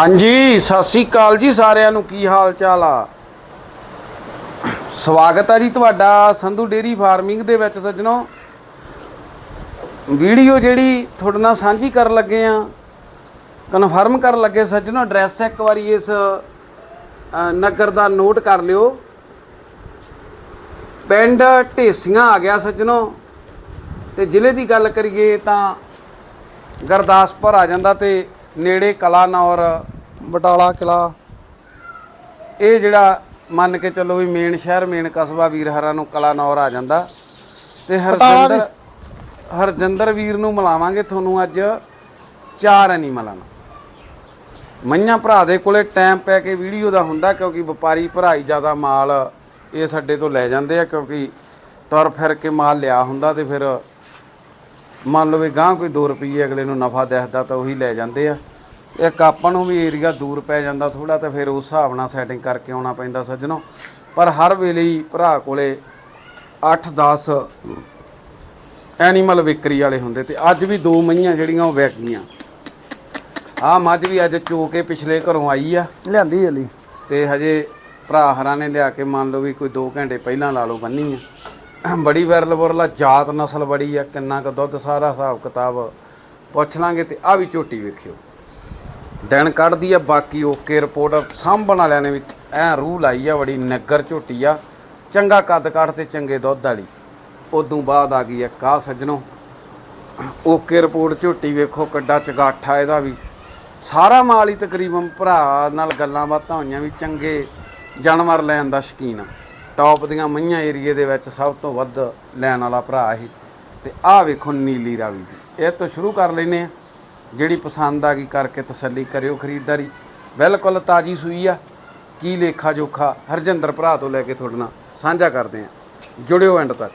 ਹਾਂਜੀ, ਸਤਿ ਸ੍ਰੀ ਅਕਾਲ ਜੀ ਸਾਰਿਆਂ ਨੂੰ। ਕੀ ਹਾਲ ਚਾਲ ਆ? ਸਵਾਗਤ ਆ ਜੀ ਤੁਹਾਡਾ ਸੰਧੂ ਡੇਰੀ ਫਾਰਮਿੰਗ ਦੇ ਵਿੱਚ ਸੱਜਣੋ। ਵੀਡੀਓ ਜਿਹੜੀ ਤੁਹਾਡੇ ਨਾਲ ਸਾਂਝੀ ਕਰਨ ਲੱਗੇ ਆ, ਕਨਫਰਮ ਕਰਨ ਲੱਗੇ ਸੱਜਣੋ, ਐਡਰੈਸ ਇੱਕ ਵਾਰੀ ਇਸ ਨਗਰ ਦਾ ਨੋਟ ਕਰ ਲਿਓ। ਪਿੰਡ ਢੇਸੀਆਂ ਆ ਗਿਆ ਸੱਜਣੋ। ਤੇ ਜ਼ਿਲ੍ਹੇ ਦੀ ਗੱਲ ਕਰੀਏ ਤਾਂ ਗੁਰਦਾਸਪੁਰ ਆ ਜਾਂਦਾ ਤੇ ਨੇੜੇ ਕਲਾਨੌਰ ਬਟਾਲਾ ਕਿਲਾ। ਇਹ ਜਿਹੜਾ ਮੰਨ ਕੇ ਚੱਲੋ ਵੀ ਮੇਨ ਸ਼ਹਿਰ ਮੇਨ ਕਸਬਾ ਵੀਰ ਹਰਾਂ ਨੂੰ ਕਲਾਨੌਰ ਆ ਜਾਂਦਾ। ਤੇ ਹਰਜਿੰਦਰ ਹਰਜਿੰਦਰ ਵੀਰ ਨੂੰ ਮਿਲਾਵਾਂਗੇ ਤੁਹਾਨੂੰ ਅੱਜ ਚਾਰ ਐਨੀਮਲਾਂ ਨਾਲ ਮਈਆਂ ਭਰਾ ਦੇ ਕੋਲੇ ਟਾਈਮ ਪੈ ਕੇ ਵੀਡੀਓ ਦਾ ਹੁੰਦਾ ਕਿਉਂਕਿ ਵਪਾਰੀ ਭਰਾ ਹੀ ਜ਼ਿਆਦਾ ਮਾਲ ਇਹ ਸਾਡੇ ਤੋਂ ਲੈ ਜਾਂਦੇ ਆ ਕਿਉਂਕਿ ਤੁਰ ਫਿਰ ਕੇ ਮਾਲ ਲਿਆ ਹੁੰਦਾ ਤੇ ਫਿਰ ਮੰਨ ਲਓ ਵੀ ਗਾਂ ਕੋਈ 2 ਰੁਪਏ ਅਗਲੇ ਨੂੰ ਨਫਾ ਦਿਖਦਾ ਤਾਂ ਉਹੀ ਲੈ ਜਾਂਦੇ ਆ। ਇੱਕ ਆਪਾਂ ਨੂੰ ਵੀ ਏਰੀਆ ਦੂਰ ਪੈ ਜਾਂਦਾ ਥੋੜਾ ਤਾਂ ਫਿਰ ਉਸ ਹਿਸਾਬ ਨਾਲ ਸੈਟਿੰਗ ਕਰਕੇ ਆਉਣਾ ਪੈਂਦਾ ਸੱਜਣੋ। ਪਰ ਹਰ ਵੇਲੇ ਹੀ ਭਰਾ ਕੋਲੇ 8-10 ਐਨੀਮਲ ਵਿਕਰੀ ਵਾਲੇ ਹੁੰਦੇ ਤੇ ਅੱਜ ਵੀ ਦੋ ਮਈਆਂ ਜਿਹੜੀਆਂ ਉਹ ਵਿਕ ਗਈਆਂ। ਆਹ ਮੱਝ ਵੀ ਅੱਜ ਚੋ ਕੇ ਪਿਛਲੇ ਘਰੋਂ ਆਈ ਆ। ਲਿਆਂਦੀ ਜਲੀ ਤੇ ਹਜੇ ਭਰਾ ਹਰਾਂ ਨੇ ਲਿਆ ਕੇ ਮੰਨ ਲਓ ਵੀ ਕੋਈ 2 ਘੰਟੇ ਪਹਿਲਾਂ ਲਾ ਲਓ ਬੰਨੀ ਆ। ਬੜੀ ਵਿਰਲ ਬੁਰਲਾ ਜਾਤ ਨਸਲ ਬੜੀ ਆ, ਕਿੰਨਾ ਕੁ ਦੁੱਧ ਸਾਰਾ ਹਿਸਾਬ ਕਿਤਾਬ। ਪੁੱਛ ਲਾਂਗੇ ਤੇ ਆ ਵੀ ਝੋਟੀ ਵੇਖਿਓ। ਦਿਨ ਕੱਢਦੀ ਆ, ਬਾਕੀ ਓਕੇ ਰਿਪੋਰਟ ਸਾਂਭਣ ਵਾਲਿਆਂ ਨੇ ਵੀ ਐ ਰੂਹ ਲਾਈ ਆ, ਬੜੀ ਨਗਰ ਝੋਟੀ ਆ। ਚੰਗਾ ਕੱਦ ਕੱਢ ਤੇ ਚੰਗੇ ਦੁੱਧ ਵਾਲੀ। ਉਦੋਂ ਬਾਅਦ ਆ ਗਈ ਆ ਕਾ ਸੱਜਣੋ। ਓਕੇ ਰਿਪੋਰਟ ਝੋਟੀ ਵੇਖੋ ਕੱਡਾ ਚਗਾਠਾ ਇਹਦਾ ਵੀ। ਸਾਰਾ ਮਾਲ ਹੀ ਤਕਰੀਬਨ ਭਰਾ ਨਾਲ ਗੱਲਾਂ ਬਾਤਾਂ ਹੋਈਆਂ ਵੀ ਚੰਗੇ ਜਾਨਵਰ ਲੈਣ ਦਾ ਸ਼ਕੀਨ ਆ। ਟੌਪ ਦੀਆਂ ਮਈਆਂ ਏਰੀਏ ਦੇ ਵਿੱਚ ਸਭ ਤੋਂ ਵੱਧ ਲੈਣ ਵਾਲਾ ਭਰਾ ਹੀ ਤੇ ਆਹ ਵੇਖੋ ਨੀਲੀ ਰਾਵੀ ਦੀ। ਇਹ ਤੋਂ ਸ਼ੁਰੂ ਕਰ ਲੈਨੇ ਆ ਜਿਹੜੀ ਪਸੰਦ ਆ ਗਈ ਕਰਕੇ ਤਸੱਲੀ ਕਰਿਓ ਖਰੀਦਦਾਰੀ। ਬਿਲਕੁਲ ਤਾਜੀ ਸੂਈ ਆ। ਕੀ ਲੇਖਾ ਜੋਖਾ ਹਰਜਿੰਦਰ ਭਰਾ ਤੋਂ ਲੈ ਕੇ ਤੁਹਾਡੇ ਨਾਲ ਸਾਂਝਾ ਕਰਦੇ ਆ ਜੁੜਿਓ ਐਂਡ ਤੱਕ।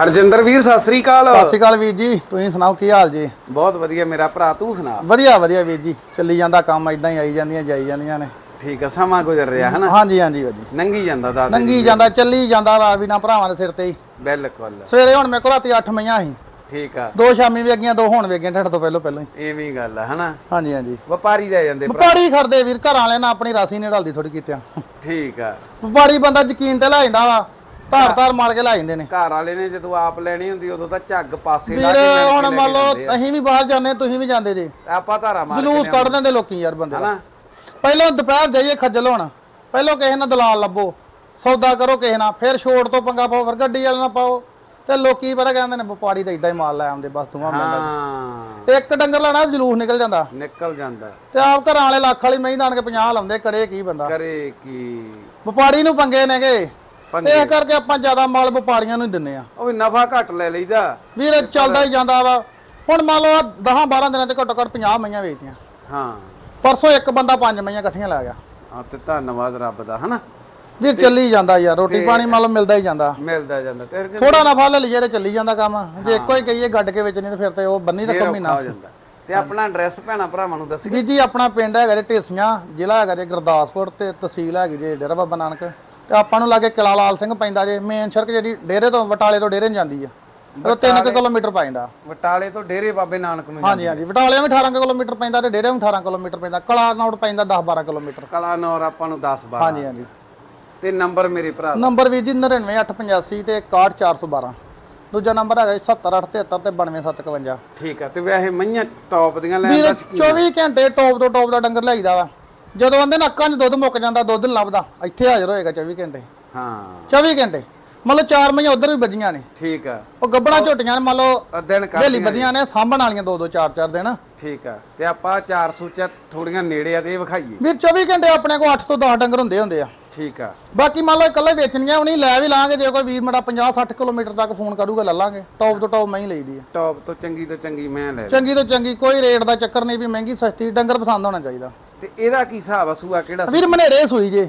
ਹਰਜਿੰਦਰ ਵੀਰ ਸਤਿ ਸ੍ਰੀ ਅਕਾਲ। ਸਤਿ ਸ਼੍ਰੀ ਅਕਾਲ ਵੀਰ ਜੀ। ਤੁਸੀਂ ਸੁਣਾਓ ਕੀ ਹਾਲ ਜੀ? ਬਹੁਤ ਵਧੀਆ। ਮੇਰਾ ਭਰਾ ਤੂੰ ਸੁਣਾ। ਵਧੀਆ ਵਧੀਆ ਵੀਰ ਜੀ। ਚੱਲੀ ਜਾਂਦਾ ਕੰਮ ਇਦਾਂ ਹੀ ਆਈ ਜਾਂਦੀਆਂ ਜਾਈ ਜਾਂਦੀਆਂ ਨੇ। ਠੀਕ ਆ ਸਮਾਂ ਗੁਜ਼ਰ ਰਿਹਾ ਹੈ ਨਾ ਹਾਂਜੀ ਹਾਂਜੀ ਵਧੀਆ ਨੰਗੀ ਜਾਂਦਾ ਦਾਦਾ ਨੰਗੀ ਜਾਂਦਾ ਚੱਲੀ ਜਾਂਦਾ ਵਾ ਵੀ ਨਾ ਭਰਾਵਾਂ ਦੇ ਸਿਰ ਤੇ ਹੀ। ਬਿਲਕੁਲ। ਸਵੇਰੇ ਹੁਣ ਮੇਰੇ ਕੋਲ ਰਾਤੀ 8 ਮਈਆਂ ਸੀ ਠੀਕ ਆ। ਦੋ ਸ਼ਾਮੀ ਵੀ ਅੱਗੀਆਂ ਦੋ ਹੁਣ ਵੀ ਅੱਗੀਆਂ ਢੱਡ ਤੋਂ ਪਹਿਲਾਂ ਪਹਿਲਾਂ ਹੀ। ਐਵੇਂ ਹੀ ਗੱਲ ਆ ਹਨਾ? ਹਾਂਜੀ ਹਾਂਜੀ। ਵਪਾਰੀ ਲੈ ਜਾਂਦੇ ਭਰਾ। ਵਪਾਰੀ ਖੜਦੇ ਵੀਰ ਘਰਾਂ ਵਾਲੇ ਨਾਲ ਆਪਣੀ ਰਾਸੀ ਨਹੀਂ ਢਲਦੀ ਥੋੜੀ ਕੀਤਿਆਂ ਠੀਕ ਆ। ਵਪਾਰੀ ਬੰਦਾ ਯਕੀਨ ਤੇ ਲੈ ਜਾਂਦਾ ਵਾ ਧਾਰ ਧਾਰ ਮਾਰ ਕੇ ਲੈ ਜਾਂਦੇ ਨੇ। ਘਰ ਵਾਲੇ ਨੇ ਜਦੋਂ ਆਪ ਲੈਣੀ ਹੁੰਦੀ ਉਦੋਂ ਤਾਂ ਝੱਗ ਪਾਸੇ ਲਾ ਵੀਰ ਕੇ ਹੁਣ ਲੈ ਮੰਨ ਲਓ ਜਾਂਦੇ ਆ। ਅਸੀਂ ਵੀ ਬਾਹਰ ਜਾਂਦੇ ਤੁਸੀਂ ਵੀ ਜਾਂਦੇ ਜੇ। ਆਪਾਂ ਧਾਰਾ ਮਾਰ ਜਲੂਸ ਕੱਢ ਦਿੰਦੇ ਲੋਕੀ ਯਾਰ ਬੰਦੇ ਦਾ। ਹਨਾ? ਪਹਿਲਾਂ ਦੁਪਹਿਰ ਜਾਈਏ ਖੱਜਲ ਹੋਣ। ਪਹਿਲਾਂ ਕਿਸੇ ਨਾਲ ਦਲਾਲ ਲੱਭੋ। ਸੌਦਾ ਕਰੋ ਕਿਸੇ ਨਾਲ। ਫਿਰ ਛੋੜ ਤੋਂ ਪੰਗਾ ਪਾਓ ਫਿਰ ਗੱਡੀ ਵਾਲੇ ਨਾਲ ਪਾਓ। ਤੇ ਲੋਕੀ ਪਤਾ ਕਹਿੰਦੇ ਨੇ ਵਪਾਰੀ ਤਾਂ ਇਦਾਂ ਹੀ ਮਾਲ ਲੈ ਆਉਂਦੇ ਬਸ ਤੂੰ ਮਿਲਦਾ ਹਾਂ। ਇੱਕ ਡੰਗਰ ਲੈਣਾ ਜਲੂਸ ਨਿਕਲ ਜਾਂਦਾ। ਨਿਕਲ ਜਾਂਦਾ। ਤੇ ਆਪ ਘਰਾਂ ਵਾਲੇ ਲੱਖ ਵਾਲੀ ਮਹੀਂ ਦਾਣ ਕੇ 50 ਲਾਉਂਦੇ ਕਰੇ ਕੀ ਬੰਦਾ? ਕਰੇ ਕੀ? ਵਪਾਰੀ ਨੂੰ ਪੰਗੇ ਨੇਗੇ। ਪੰਗੇ। ਇਸ ਕਰਕੇ ਆਪਾਂ ਜ਼ਿਆਦਾ ਮਾਲ ਵਪਾਰੀਆਂ ਨੂੰ ਹੀ ਦਿੰਨੇ ਆ ਉਹ ਵੀ ਨਫਾ ਘੱਟ ਲੈ ਲਈਦਾ। ਵੀਰ ਚੱਲਦਾ ਹੀ ਜਾਂਦਾ ਵਾ। ਹੁਣ ਮੰਨ ਲਓ 10 12 ਦਿਨਾਂ ਚ ਘੱਟੋ ਘੱਟ 50 ਮਈਆਂ ਵੇਚਤੀਆਂ। ਹਾਂ। ਪਰਸੋਂ ਇੱਕ ਬੰਦਾ ਪੰਜ ਮਈਆਂ ਇਕੱਠੀਆਂ ਲੈ ਗਿਆ। ਹਾਂ ਤੇ ਧੰਨਵਾਦ ਰੱਬ ਦਾ ਹਨਾ? ਵੀਰ ਚੱਲੀ ਜਾਂਦਾ ਯਾਰ ਰੋਟੀ ਪਾਣੀ ਮੰਨ ਲਓ ਮਿਲਦਾ ਹੀ ਜਾਂਦਾ। ਮਿਲਦਾ ਜਾਂਦਾ ਤੇ ਥੋੜਾ ਨਫਾ ਲੈ ਲਈਏ ਤੇ ਚੱਲੀ ਜਾਂਦਾ ਕੰਮ। ਜੇ ਇੱਕੋ ਹੀ ਕਹੀਏ ਗੱਡ ਕੇ ਵੇਚਣੀ ਤੇ ਫਿਰ ਤੇ ਉਹ ਬੰਨੀ ਰਕਮ ਮਹੀਨਾ। ਹੋ ਜਾਂਦਾ। ਤੇ ਆਪਣਾ ਐਡਰੈਸ ਭੈਣਾ ਭਰਾਵਾਂ ਨੂੰ ਦੱਸੀ ਜੀ ਆਪਣਾ ਪਿੰਡ ਹੈਗਾ ਜੀ ਢੇਸੀਆਂ ਜ਼ਿਲ੍ਹਾ ਹੈਗਾ ਜੀ ਗੁਰਦਾਸਪੁਰ ਤੇ ਤਹਿਸੀਲ ਹੈਗੀ ਜੀ ਡੇਰਾ ਬਾਬਾ ਨਾਨਕ। ਤੇ ਆਪਾਂ ਨੂੰ ਲਾਗੇ ਕਿਲਾ ਲਾਲ ਸਿੰਘ ਪੈਂਦਾ ਜੇ ਮੇਨ ਸੜਕ ਜਿਹੜੀ ਡੇਰੇ ਤੋਂ ਬਟਾਲੇ ਤੋਂ ਡੇਰੇ ਨੂੰ ਜਾਂਦੀ ਆ। ਉਹ 3 ਕਿਲੋਮੀਟਰ ਪੈਂਦਾ ਬਟਾਲੇ ਤੋਂ ਡੇਰੇ ਬਾਬੇ ਨਾਨਕ ਨੂੰ ਹਾਂਜੀ ਹਾਂਜੀ। ਬਟਾਲੇ ਵੀ 18 ਕਿਲੋਮੀਟਰ ਪੈਂਦਾ ਤੇ ਡੇਰੇ ਨੂੰ 18 ਕਿਲੋਮੀਟਰ ਪੈਂਦਾ। ਕਲਾ ਨੌੜ ਪੈਂਦਾ 10 12 ਕਿਲੋਮੀਟਰ। ਕਲਾਨੌਰ ਆਪਾਂ ਨੂੰ 10 12 ਹਾਂਜੀ ਹਾਂਜੀ। ਤੇ ਨੰਬਰ ਮੇਰੇ ਭਰਾ। ਨੰਬਰ ਵੀ ਜੀ 99885 ਤੇ 61412 ਦੂਜਾ ਨੰਬਰ ਹੈਗਾ ਜੀ 70873 ਤੇ 92751 ਠੀਕ ਆ ਤੇ ਵੈਸੇ ਮਈਆਂ ਟੌਪ ਦੀਆਂ ਲੈਣ ਵੀਰ ਦਾ ਸ਼ੌਕੀਨ 24 ਘੰਟੇ ਟੌਪ ਤੋਂ ਟੌਪ ਦਾ ਡੰਗਰ ਲਾਈਦਾ ਵਾ। ਜਦੋਂ ਆਂਦੇ ਨਾ ਅੱਖਾਂ 'ਚ ਦੁੱਧ ਮੁੱਕ ਜਾਂਦਾ ਦੁੱਧ ਨੀ ਲੱਭਦਾ। ਇੱਥੇ ਹਾਜ਼ਰ ਹੋਏਗਾ 24 ਘੰਟੇ। ਹਾਂ। 24 ਘੰਟੇ। ਮਤਲਬ ਚਾਰ ਮਹੀਨੇ ਉਧਰ ਵੀ ਵੱਜੀਆਂ ਨੇ। ਠੀਕ ਆ। ਉਹ ਗੱਬਣਾ ਝੋਟੀਆਂ ਨੇ ਮੰਨ ਲਓ ਦਿਨ ਕਰ ਵੇਲੀ ਵਧੀਆਂ ਨੇ ਸਾਂਭਣ ਵਾਲੀਆਂ ਦੋ ਦੋ ਚਾਰ ਚਾਰ ਦਿਨ। ਠੀਕ ਆ। ਤੇ ਆਪਾਂ 400 ਚ ਥੋੜੀਆਂ ਨੇੜੇ ਆ ਤੇ ਇਹ ਵਿਖਾਈਏ। ਵੀਰ 24 ਘੰਟੇ ਆਪਣੇ ਕੋਲ 8 ਤੋਂ 10 ਡੰਗਰ ਹੁੰਦੇ ਹੁੰਦੇ ਆ। ਠੀਕ ਆ। ਬਾਕੀ ਮੰਨ ਲਓ ਇਕੱਲੇ ਵੇਚਣੀਆਂ ਉਹ ਨਹੀਂ ਲੈ ਵੀ ਲਾਂਗੇ ਜੇ ਕੋਈ ਵੀਰ ਮੇਰਾ 50 60 ਕਿਲੋਮੀਟਰ ਤੱਕ ਫੋਨ ਕਰੂਗਾ ਲੈ ਲਾਂਗੇ। ਟੌਪ ਤੋਂ ਟੌਪ ਮੈਂ ਹੀ ਲਈਦੀ ਆ। ਟੌਪ ਤੋਂ ਚੰਗੀ ਤੋਂ ਚੰਗੀ ਮੈਂ ਲੈ। ਚੰਗੀ ਤੋਂ ਚੰਗੀ ਕੋਈ ਰੇਟ ਦਾ ਚੱਕਰ ਨਹੀਂ ਵੀ ਮਹਿੰਗੀ ਸਸਤੀ ਡੰਗਰ ਪਸੰਦ ਹੋਣਾ ਚਾਹੀਦਾ। ਤੇ ਇਹਦਾ ਕੀ ਹਿਸਾਬ ਆ ਸੂਆ ਕਿਹੜਾ ਵੀਰ ਮਨੇਰੇ ਸੂਈ ਜੇ।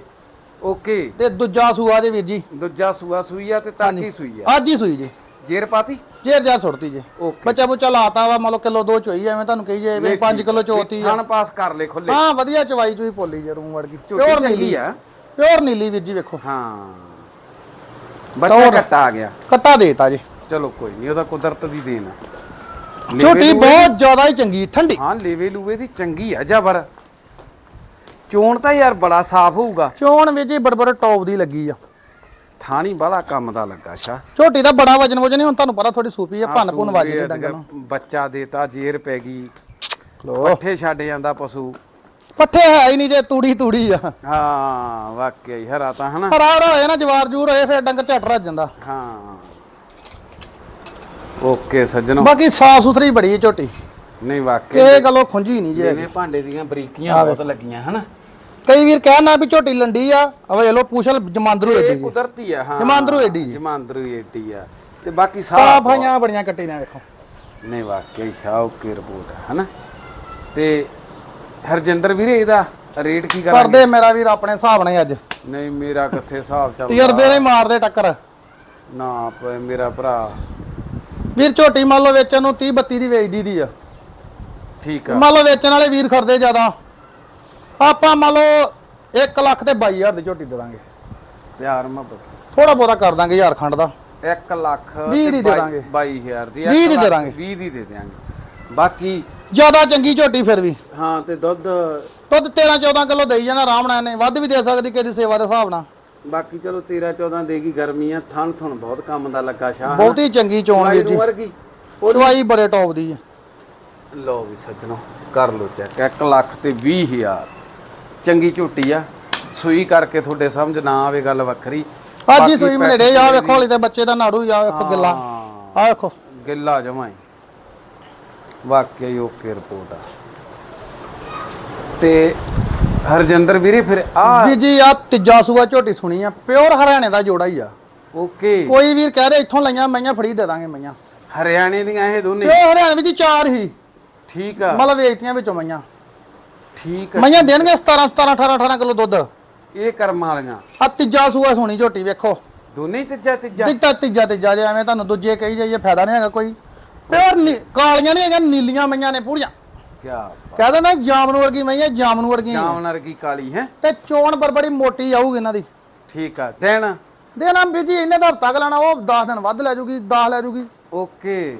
ਓਕੇ। ਤੇ ਦੂਜਾ ਸੂਆ ਜੇ ਵੀਰ ਜੀ। ਦੂਜਾ ਸੂਆ ਸੂਈ ਆ ਤੇ ਤਾਕੀ ਸੂਈ ਆ। ਅੱਜ ਹੀ ਸੂਈ ਜੇ। ਜੇਰ ਪਾਤੀ? ਜੇਰ ਜਾ ਸੁੱਟਤੀ ਜੇ। ਓਕੇ। ਬੱਚਾ ਬੁੱਚਾ ਲਾਤਾ ਵਾ ਮੰਨ ਲਓ ਕਿਲੋ ਦੋ ਚੋਈ ਐਵੇਂ ਤੁਹਾਨੂੰ ਕਹੀ ਜੇ ਵੀ 5 ਕਿਲੋ ਚੋਤੀ ਆ। ਥਣ ਪਾਸ ਕਰ ਲੈ ਖੁੱਲੇ। ਹਾਂ ਵਧੀਆ ਚਵਾਈ ਚੂਈ ਪੋਲੀ ਜੇ ਰੂਮ ਵਰਗੀ। ਝੋਟੀ ਪਿਓਰ ਚੰਗੀ ਨੀਲੀ। ਆ। ਪਿਓਰ ਨੀਲੀ ਵੀਰ ਜੀ ਵੇਖੋ। ਹਾਂ। ਬੱਚਾ ਘੱਟਾ ਆ ਗਿਆ। ਕੱਟਾ ਦੇਤਾ ਜੀ। ਚਲੋ ਕੋਈ ਨਹੀਂ ਉਹਦਾ ਕੁਦਰਤ ਦੀ ਦੇਣ ਆ। ਝੋਟੀ ਬਹੁਤ ਜ਼ਿਆਦਾ ਹੀ ਚੰਗੀ ਠੰਡੀ। ਹਾਂ ਲੇਵੇ ਲੂਵੇ ਦੀ ਚੰਗੀ ਆ ਜਬਰ। ਚੋਣ ਤਾਂ ਯਾਰ ਬੜਾ ਸਾਫ਼ ਹੋਊਗਾ। ਚੋਣ ਵਿੱਚ ਹੀ ਬੜਬੜ ਟੌਪ ਦੀ ਲੱਗੀ ਆ। ਥਾਣੀ ਬੜਾ ਕੰਮ ਦਾ ਲੱਗਾ ਸ਼ਾ। ਝੋਟੀ ਦਾ ਬੜਾ ਵਜਨ ਵਜਨ ਹੁਣ ਤੁਹਾਨੂੰ ਪਤਾ ਥੋੜੀ ਸੂਪੀ ਆ ਭੰਨ ਭੁੰਨ ਵੱਜ ਗਈ ਡੰਗਰ ਨੂੰ। ਬੱਚਾ ਦੇਤਾ ਜੇਰ ਪੈ ਗਈ। ਲੋ। ਪੱਠੇ ਛੱਡ ਜਾਂਦਾ ਪਸ਼ੂ। ਪੱਠੇ ਹੈ ਹੀ ਨਹੀਂ ਜੇ ਤੂੜੀ ਤੂੜੀ ਆ। ਹਾਂ ਵਾਕਿਆ ਹੀ ਹਰਾ ਤਾਂ ਹਨਾ। ਹਰਾ ਹਰਾ ਹੋਇਆ ਨਾ ਜਵਾਰ ਜੂਰ ਹੋਏ ਫਿਰ ਡੰਗਰ ਝਟ ਰੱਜ ਜਾਂਦਾ। ਹਾਂ। ਓਕੇ ਸੱਜਣੋ। ਬਾਕੀ ਸਾਫ਼ ਸੁਥਰੀ ਬੜੀ ਝੋਟੀ। ਨਹੀਂ ਵਾਕਿਆ ਕਿਸੇ ਗੱਲੋਂ ਖੁੰਝੀ ਨਹੀਂ ਜੇ ਜਿਵੇਂ ਭਾਂਡੇ ਦੀਆਂ ਬਰੀਕੀਆਂ ਬਹੁਤ ਲੱਗੀਆਂ ਹਨਾ? ਕਈ ਵੀਰ ਕਹਿਣਾ ਵੀ ਝੋਟੀ ਲੰਡੀ ਆ ਅਵੇ ਲੋ ਪੁਛਲ ਜਮਾਂਦਰੂ ਏਡੀ ਇਹ ਜੀ। ਕੁਦਰਤੀ ਆ ਹਾਂ। ਜਮਾਂਦਰੂ ਏਡੀ ਜੀ। ਜਮਾਂਦਰੂ ਏਡੀ ਆ। ਤੇ ਬਾਕੀ ਸਾਫ਼ ਸਾਫ਼ ਆਈਆਂ ਬੜੀਆਂ ਕੱਟੀ ਨੇ ਵੇਖੋ। ਨਹੀਂ ਵਾਕਿਆ ਹੀ ਸ਼ਾਹੂਕੀ ਰਿਪੋਰਟ ਹੈ ਹਨਾ? ਤੇ ਹਰਜਿੰਦਰ ਵੀਰੇ ਇਹਦਾ ਰੇਟ ਕੀ ਕਰਾਂਗੇ? ਕਰਦੇ ਮੇਰਾ ਵੀਰ ਆਪਣੇ ਹਿਸਾਬ ਨਾਲ ਹੀ ਅੱਜ। ਨਹੀਂ ਮੇਰਾ ਕਿੱਥੇ ਹਿਸਾਬ ਤਜਰਬੇ ਚੱਲਦਾ ਨਾਲ ਹੀ ਮਾਰਦੇ ਟੱਕਰ। ਨਾ ਪ- ਮੇਰਾ ਭਰਾ। ਵੀਰ ਝੋਟੀ ਮੰਨ ਲਓ ਵੇਚਣ ਨੂੰ 30 32 ਦੀ ਵੇਚਦੀ ਦੀ ਆ। ਠੀਕ ਆ। ਮੰਨ ਲਓ ਵੇਚਣ ਵਾਲੇ ਵੀਰ ਖਰਦੇ ਜ਼ਿਆਦਾ। ਆਪਾਂ ਮੰਨ ਲਓ 1 ਲੱਖ ਤੇ 22000 ਦੀ ਝੋਟੀ ਦੇ ਦਾਂਗੇ। ਪਿਆਰ ਮੁਹੱਬਤ। ਥੋੜਾ ਬਹੁਤਾ ਕਰ ਦਾਂਗੇ ਯਾਰ ਖੰਡ ਦਾ। 1 ਲੱਖ ਵੀਹ ਦੀ ਦੇ ਦਾਂਗੇ। 22000 ਦੀ। ਵੀਹ ਦੀ ਦੇ ਦਾਂਗੇ। 20 ਦੀ ਦੇ ਦਿਆਂਗੇ। ਬਾਕੀ ਜ਼ਿਆਦਾ ਚੰਗੀ ਝੋਟੀ ਫਿਰ ਵੀ। ਹਾਂ ਤੇ ਦੁੱਧ ਦੁੱਧ 13 14 ਕਿਲੋ ਦੇਈ ਜਾਣਾ ਆਰਾਮ ਨਾਲ ਨੇ ਵੱਧ ਵੀ ਦੇ ਸਕਦੀ ਕਿਸੇ ਦੀ ਸੇਵਾ ਦੇ ਹਿਸਾਬ ਨਾਲ। ਬਾਕੀ ਚਲੋ 13 14 ਦੇਗੀ ਗਰਮੀ ਆ ਥਣ ਥਣ ਬਹੁਤ ਕੰਮ ਦਾ ਲੱਗਾ ਸ਼ਾਹ ਬਹੁਤੀ ਚੰਗੀ ਚੋਣ ਵੀਰ ਜੀ। ਵਰਗੀ। ਦਵਾਈ ਬੜੇ ਟੌਪ ਦੀ ਹੈ ਲਓ ਵੀ ਸੱਜਣੋ ਕਰ ਲਓ ਚੈੱਕ 1 ਲੱਖ ਤੇ 20000 ਚੰਗੀ ਝੋਟੀ ਆ ਸੂਈ ਕਰਕੇ ਤੁਹਾਡੇ ਸਮਝ ਨਾ ਆਵੇ ਗੱਲ ਵੱਖਰੀ। ਅੱਜ ਹੀ ਸੂਈ ਮਨੇੜੇ ਆ ਵੇਖੋ ਹਲੀ ਤੇ ਬੱਚੇ ਦਾ ਨਾੜੂ ਆ ਵੇਖੋ ਗਿੱਲਾ। ਆ ਵੇਖੋ। ਗਿੱਲਾ ਜਮਾਈ ਵਾਕਿਆ ਹੀ ਓਕੇ ਰਿਪੋਰਟ ਆ। ਤੇ ਹਰਜਿੰਦਰ ਵੀਰੇ ਫਿਰ ਆ ਜੀ ਜੀ ਆ ਤੀਜਾ ਸੂਆ ਝੋਟੀ ਸੁਣੀ ਆ ਪਿਓਰ ਹਰਿਆਣੇ ਦਾ ਜੋੜਾ ਹੀ ਆ। ਓਕੇ। ਕੋਈ ਵੀਰ ਕਹਿ ਰਿਹਾ ਇੱਥੋਂ ਲਈਆਂ ਮਈਆਂ ਫੜੀ ਦੇ ਦਾਂਗੇ ਮਈਆਂ। ਹਰਿਆਣੇ ਦੀਆਂ ਇਹ ਦੋਨੇ? ਪਿਓ ਹਰਿਆਣੇ ਵਿੱਚ ਚਾਰ ਹੀ। ਠੀਕ ਆ। ਮਤਲਬ ਵੇਚਤੀਆਂ ਵਿੱਚੋਂ ਮਈਆਂ। ਠੀਕ ਆ। ਮਈਆਂ ਦੇਣਗੇ 17 17 18 18 ਕਿਲੋ ਦੁੱਧ। ਇਹ ਕਰਮ ਵਾਲੀਆਂ। ਆ ਤੀਜਾ ਸੂਆ ਸੁਣੀ ਝੋਟੀ ਵੇਖੋ। ਦੋਨੇ ਤੀਜਾ ਤੀਜਾ? ਤੀਜਾ ਤੀਜਾ ਤੀਜਾ ਜੇ ਐਵੇਂ ਤੁਹਾਨੂੰ ਦੂਜੇ ਕਹੀ ਜਾਈਏ ਫਾਇਦਾ ਨਹੀਂ ਹੈਗਾ ਕੋਈ। ਪਿਓਰ ਨੀ- ਕਾਲੀਆਂ ਨਹੀਂ ਹੈਗੀਆਂ ਨੀਲੀਆਂ ਮਈਆਂ ਨੇ ਪੂਰੀਆਂ। ਕਿਆ ਕਹਿ ਦਿੰਦਾ ਜਾਮਨ ਵਰਗੀ ਮਈਆਂ ਜਾਮਨ ਵਰਗੀਆਂ ਨੇ। ਜਾਮਨਰ ਕੀ ਕਾਲੀ ਹੈ? ਤੇ ਚੋਣ ਬਰਬੜੀ ਮੋਟੀ ਆਊਗੀ ਇਹਨਾਂ ਦੀ। ਠੀਕ ਆ ਦੇਣ। ਦੇਣਾ ਵੀ ਜੀ ਇਹਨੇ ਦਾ ਹਫਤਾ ਲੈਣਾ ਉਹ 10 ਦਿਨ ਵੱਧ ਲੈ ਜੂਗੀ 10 ਲੈ ਜੂਗੀ। ਓਕੇ।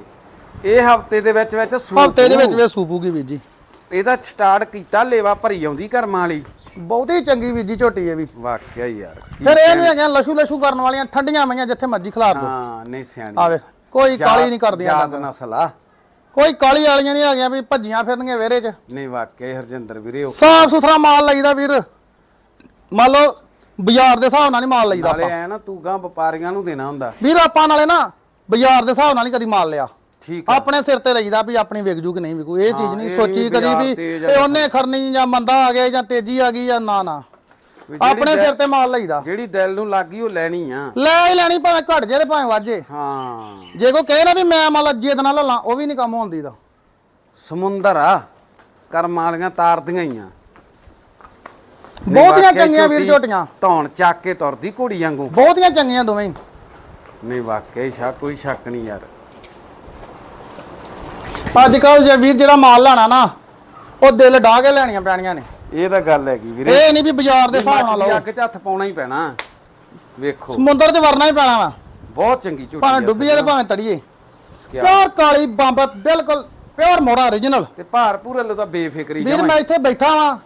ਇਹ ਹਫ਼ਤੇ ਦੇ ਵਿੱਚ ਵਿੱਚ ਸੂਪ ਹਫ਼ਤੇ ਦੇ ਵਿੱਚ ਵੇ ਸੂਪੂਗੀ ਵੀਰ ਜੀ। ਇਹਦਾ ਸਟਾਰਟ ਕੀਤਾ ਲੇਵਾ ਭਰੀ ਆਉਂਦੀ ਕਰਮਾਂ ਵਾਲੀ। ਬਹੁਤੀ ਚੰਗੀ ਵੀਰ ਜੀ ਝੋਟੀ ਹੈ ਵੀ। ਵਾਕਿਆ ਹੀ ਯਾਰ ਕੀ ਫਿਰ ਇਹ ਨਹੀਂ ਹੈਗੀਆਂ ਲਸ਼ੂ ਲਸ਼ੂ ਕਰਨ ਵਾਲੀਆਂ ਠੰਡੀਆਂ ਮਈਆਂ ਜਿੱਥੇ ਮਰਜ਼ੀ ਖਿਲਾਰ ਦੋ ਹਾਂ ਨਹੀਂ ਸਿਆਣੀ। ਆ ਵੇਖ ਕੋਈ ਕਾਲੀ ਨਹੀਂ ਕਰਦੀਆਂ ਯਾਦ ਨਸਲ ਆ ਕੋਈ ਕਾਲੀ ਵਾਲੀਆਂ ਨਹੀਂ ਹੈਗੀਆਂ ਵੀ ਭੱਜੀਆਂ ਫਿਰਨਗੀਆਂ ਵਿਹੜੇ 'ਚ। ਨਹੀਂ ਵਾਕਿਆ ਹੀ ਹਰਜਿੰਦਰ ਵੀਰੇ ਉਹ ਸਾਫ਼ ਸੁਥਰਾ ਮਾਲ ਲਈਦਾ ਵੀਰ। ਮੰਨ ਲਓ ਬਾਜ਼ਾਰ ਦੇ ਹਿਸਾਬ ਨਾਲ ਨਹੀਂ ਮਾਲ ਲਈਦਾ ਨਾਲੇ ਆਪਾਂ। ਐ ਨਾ ਤੂੰ ਗਾਂ ਵਪਾਰੀਆਂ ਨੂੰ ਦੇਣਾ ਹੁੰਦਾ। ਵੀਰ ਆਪਾਂ ਨਾਲੇ ਨਾ ਬਾਜ਼ਾਰ ਦੇ ਹਿਸਾਬ ਨਾਲ ਨਹੀਂ ਕਦੀ ਮਾਲ ਲਿਆ। ਠੀਕ ਆਪਣੇ ਸਿਰ ਤੇ ਲਈਦਾ ਵੀ ਆਪਣੀ ਵਿਕ ਜੂ ਕਿ ਨਹੀਂ ਵਿਕੂ। ਇਹ ਚੀਜ਼ ਨਹੀਂ ਸੋਚੀ ਕਦੀ ਵੀ ਇਹ ਉਹਨੇ ਖਰਨੀ ਜਾਂ ਮੰਦਾ ਆ ਗਿਆ ਜਾਂ ਤੇਜ਼ੀ ਆ ਗਈ ਜਾਂ ਨਾ ਨਾ। ਆਪਣੇ ਸਿਰ ਤੇ ਮਾਲ ਲਈਦਾ। ਜਿਹੜੀ ਦਿਲ ਨੂੰ ਲੱਗੀ ਉਹ ਲੈਣੀ ਆ। ਲੈ ਹੀ ਲੈਣੀ ਭਾਵੇਂ ਘਟ ਜੇ ਤੇ ਭਾਵੇਂ ਵਾਜੇ ਹਾਂ। ਜੇ ਕੋ ਕਹੇ ਨਾ ਵੀ ਮੈਂ ਮੰਨ ਲਾ ਜਿੱਦ ਨਾਲ ਲਾਂ ਉਹ ਵੀ ਨਹੀਂ ਕੰਮ ਹੁੰਦੀ ਦਾ ਸਮੁੰਦਰ ਆ ਕਰਮਾਂ ਵਾਲੀਆਂ ਤਾਰਦੀਆਂ ਹੀ ਆ। ਬਹੁਤੀਆਂ ਚੰਗੀਆਂ ਵੀਰ ਝੋਟੀ ਝੋਟੀਆਂ। ਧੌਣ ਚੱਕ ਕੇ ਤੁਰਦੀ ਘੋੜੀ ਵਾਂਗੂ। ਬਹੁਤੀਆਂ ਚੰਗੀਆਂ ਦੋਵੇਂ। ਨਹੀਂ ਵਾਕਿਆ ਹੀ ਸ਼ਾ ਕੋਈ ਸ਼ੱਕ ਨਹੀਂ ਯਾਰ। ਅੱਜ ਕੱਲ ਜੇ ਵੀਰ ਜਿਹੜਾ ਮਾਲ ਲੈਣਾ ਨਾ ਉਹ ਦਿਲ ਢਾ ਕੇ ਲੈਣੀਆਂ ਪੈਣੀਆਂ ਨੇ। ਇਹ ਤਾਂ ਗੱਲ ਹੈਗੀ ਵੀਰੇ। ਇਹ ਨਹੀਂ ਵੀ ਬਾਜ਼ਾਰ ਦੇ ਹਿਸਾਬ ਨਾਲ ਲਓ। ਅੱਗ 'ਚ ਹੱਥ ਪਾਉਣਾ ਹੀ ਪੈਣਾ। ਵੇਖੋ। ਸਮੁੰਦਰ 'ਚ ਵਰਨਾ ਹੀ ਪੈਣਾ ਵਾ। ਬਹੁਤ ਚੰਗੀ ਝੋਟੀ ਭਾਵੇਂ ਡੁੱਬੀਏ ਤੇ ਭਾਵੇਂ ਤੜੀਏ? ਪਿਓਰ ਕਾਲੀ ਬੰਬ ਬਿਲਕੁਲ ਪਿਓਰ ਮੋੜਾ origignal ਤੇ ਭਾਰ ਪੂਰੇ ਲੋ ਤਾਂ ਬੇਫਿਕਰੀ ਵੀਰ ਮੈਂ ਇੱਥੇ ਬੈਠਾ ਵਾਂ।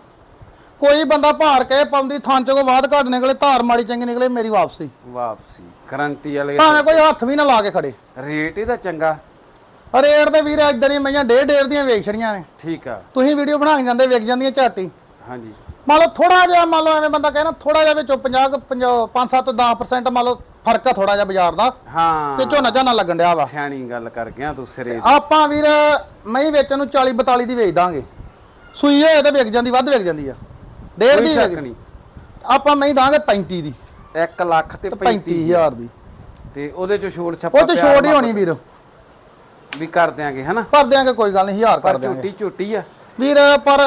ਕੋਈ ਬੰਦਾ ਭਾਰ ਕੇ ਪਾਉਂਦੀ ਥਾਂ ਚੋਂ ਬਾਅਦ ਘੱਟ ਨਿਕਲੇ ਧਾਰ ਮਾੜੀ ਚੰਗੀ ਨਿਕਲੇ ਮੇਰੀ ਵਾਪਸੀ। ਵਾਪਸੀ। ਗਰੰਟੀ ਵਾਲੇ ਭਾਵੇਂ ਕੋਈ ਹੱਥ ਵੀ ਨਾ ਲਾ ਕੇ ਖੜੇ। ਰੇਟ ਇਹਦਾ ਚੰਗਾ। ਰੇਟ ਤੇ ਵੀਰ ਇਦਾਂ ਦੀਆਂ ਮਈਆਂ ਡੇਢ ਡੇਢ ਦੀਆਂ ਵੇਚ ਛੜੀਆਂ ਨੇ। ਠੀਕ ਆ। ਤੁਸੀਂ ਵੀਡੀਓ ਬਣਾ ਕੇ ਜਾਂਦੇ ਵਿਕ ਜਾਂਦੀਆਂ ਝਾਟੀ ਹਾਂਜੀ। ਮੰਨ ਲਓ ਥੋੜਾ ਜਿਹਾ ਮੰਨ ਲਓ ਐਵੇਂ ਬੰਦਾ ਕਹਿੰਦਾ ਥੋੜਾ ਜਿਹਾ ਵਿੱਚੋਂ 50 5 7 10% ਮੰਨ ਲਓ ਫ਼ਰਕ ਆ ਥੋੜਾ ਜਿਹਾ ਬਾਜ਼ਾਰ ਦਾ। ਹਾਂ। ਤੇ ਝੋਨਾ ਝਾਨਾ ਲੱਗਣ ਡਿਆ ਵਾ। ਸਿਆਣੀ ਗੱਲ ਕਰ ਗਿਆ ਤੂੰ ਸਿਰੇ ਆਪਾਂ ਵੀਰ ਮਈ ਵੇਚਣ ਨੂੰ 40 42 ਦੀ ਵੇਚ ਦਾਂਗੇ। ਸੂਈ ਹੋਏ ਤੇ ਵਿਕ ਜਾਂਦੀ ਵੱਧ ਵਿਕ ਜਾਂਦੀ ਆ। ਡੇਢ ਦੀ ਸ਼ੱਕ ਵਿਕ ਨਹੀਂ। ਆਪਾਂ ਮਈ ਦਾਂਗੇ 35 ਦੀ। 1 ਲੱਖ ਤੇ 35000 35000 ਦੀ। ਤੇ ਉਹਦੇ ਚ ਛੋੜ ਛੱਪਾ ਉਹ ਤੇ ਛੋੜ ਹੀ ਹੋਣੀ ਵੀਰ। ਵੀ ਕਰ ਦਿਆਂਗੇ ਹਨਾ? ਕਰ ਦਿਆਂਗੇ ਕੋਈ ਗੱਲ ਨਹੀਂ ਹਜ਼ਾਰ ਕਰ ਪਰ ਦਿਆਂਗੇ। ਝੋਟੀ ਝੋਟੀ ਆ। ਵੀਰ ਪਰ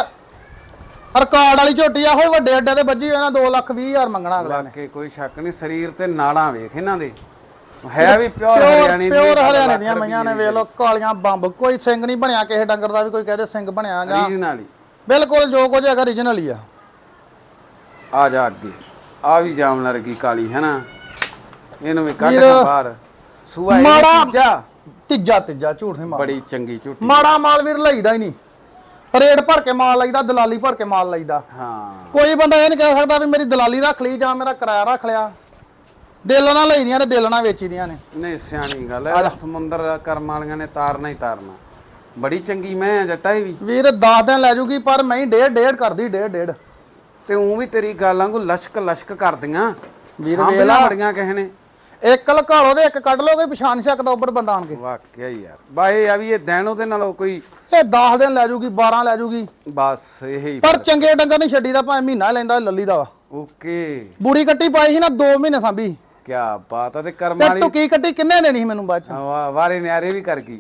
ਰਿਕਾਰਡ ਵਾਲੀ ਝੋਟੀ ਆ ਹੋਈ ਵੱਡੇ ਅੱਡੇ ਤੇ ਵੱਜੀ ਹੋਈ ਨਾ 2 ਲੱਖ 20 ਹਜ਼ਾਰ ਮੰਗਣਾ ਅਗਲਾ ਨੇ। ਵਾਕੇ ਕੋਈ ਸ਼ੱਕ ਨਹੀਂ ਸਰੀਰ ਤੇ ਨਾੜਾਂ ਵੇਖ ਇਹਨਾਂ ਦੇ। ਹੈ ਵੀ ਪਿਓਰ ਹਰਿਆਣੀ ਦੀ ਪਿਓਰ ਹਰਿਆਣੇ ਦੀਆਂ ਮਈਆਂ ਨੇ ਵੇਖ ਲਓ ਕਾਲੀਆਂ ਬੰਬ ਕੋਈ ਸਿੰਘ ਨਹੀਂ ਬਣਿਆ ਕਿਸੇ ਡੰਗਰ ਦਾ ਵੀ ਕੋਈ ਕਹਦੇ ਸਿੰਘ ਬਣਿਆ ਜਾਂ ਰੀਜਨਲ ਹੀ। ਬਿਲਕੁਲ ਜੋ ਕੁਝ ਹੈਗਾ origignal ਹੀ ਆ। ਆ ਜਾ ਅੱਗੇ। ਆ ਵੀ ਜਾਮਨ ਵਰਗੀ ਕਾਲੀ ਹੈ ਨਾ ਇਹਨੂੰ ਵੀ ਕੱਢ ਕੇ ਬਾਹਰ। ਸੂਆ ਇਹ ਮਾੜਾ- ਤੀਜਾ ਤੀਜਾ ਝੂਠ ਨਹੀਂ ਮਾਰ ਬੜੀ ਚੰਗੀ ਝੂਠੀ। ਮਾੜਾ ਮਾਲ ਵੀਰ ਲਈਦਾ ਹੀ ਨਹੀਂ। ਰੇਟ ਭਰ ਕੇ ਮਾਲ ਲਈਦਾ ਦਲਾਲੀ ਭਰ ਕੇ ਮਾਲ ਲਈਦਾ। ਹਾਂ। ਕੋਈ ਬੰਦਾ ਇਹ ਨਹੀਂ ਕਹਿ ਸਕਦਾ ਵੀ ਮੇਰੀ ਦਲਾਲੀ ਰੱਖ ਲਈ ਜਾਂ ਮੇਰਾ ਕਿਰਾਇਆ ਰੱਖ ਲਿਆ। ਦਿਲ ਨਾਲ ਲਈਦੀਆਂ ਤੇ ਦਿਲ ਨਾਲ ਵੇਚੀਦੀਆਂ ਨੇ। ਨਹੀਂ ਸਿਆਣੀ ਗੱਲ ਹੈ ਸਮੁੰਦਰ ਕਰਮ ਵਾਲੀਆਂ ਨੇ ਤਾਰਨਾ ਹੀ ਤਾਰਨਾ। ਬੜੀ ਚੰਗੀ ਮੈਂ ਆ ਜੱਟਾ ਇਹ ਵੀ। ਵੀਰ 10 ਦਿਨ ਲੈ ਜੂਗੀ ਪਰ ਮੈਂ ਡੇਢ ਡੇਢ ਕਰਦੀ ਡੇਢ ਡੇਢ। ਤੇ ਉਹ ਵੀ ਤੇਰੀ ਗੱਲਾਂ ਕੋ ਲਸ਼ਕ ਲਸ਼ਕ ਕਰਦੀਆਂ। ਵੀਰ ਵੇਲਾ। ਬੜੀਆਂ ਕਿਸੇ ਨੇ। ਇੱਕ ਲਕਾਲੋ ਤੇ ਇੱਕ ਕੱਢ ਲੋਗੇ ਪਛਾਣ ਸਕਦਾ ਉੱਪਰ ਬੰਦਾ ਆਣ ਕੇ। ਵਾਕਿਆ ਹੀ ਯਾਰ। ਬਾਏ ਆ ਵੀ ਇਹ ਦਿਨ ਉਹਦੇ ਨਾਲੋਂ ਕੋਈ ਇਹ 10 ਦਿਨ ਲੈ ਜੂਗੀ 12 ਲੈ ਜੂਗੀ। ਬਸ ਇਹੀ ਪਰ ਚੰਗੇ ਡੰਗਰ ਨਹੀਂ ਛੱਡੀਦਾ ਭਾਵੇਂ ਮਹੀਨਾ ਲੈਂਦਾ ਲੱਲੀ ਦਾ ਵਾ। ਓਕੇ। ਬੂੜੀ ਕੱਟੀ ਪਾਈ ਸੀ ਨਾ 2 ਮਹੀਨੇ ਸਾਂਭੀ। ਕੀ ਬਾਤ ਆ ਤੇ ਕਰਮ ਤੇ ਵਾਲੀ ਟੁਕੀ ਕੱਟੀ ਕਿੰਨੇ ਦੇਣੀ ਸੀ ਮੈਨੂੰ ਬਾਅਦ ਚ? ਵਾ- ਵਾਰੇ ਨਿਆਰੇ ਵੀ ਕਰ ਗਈ।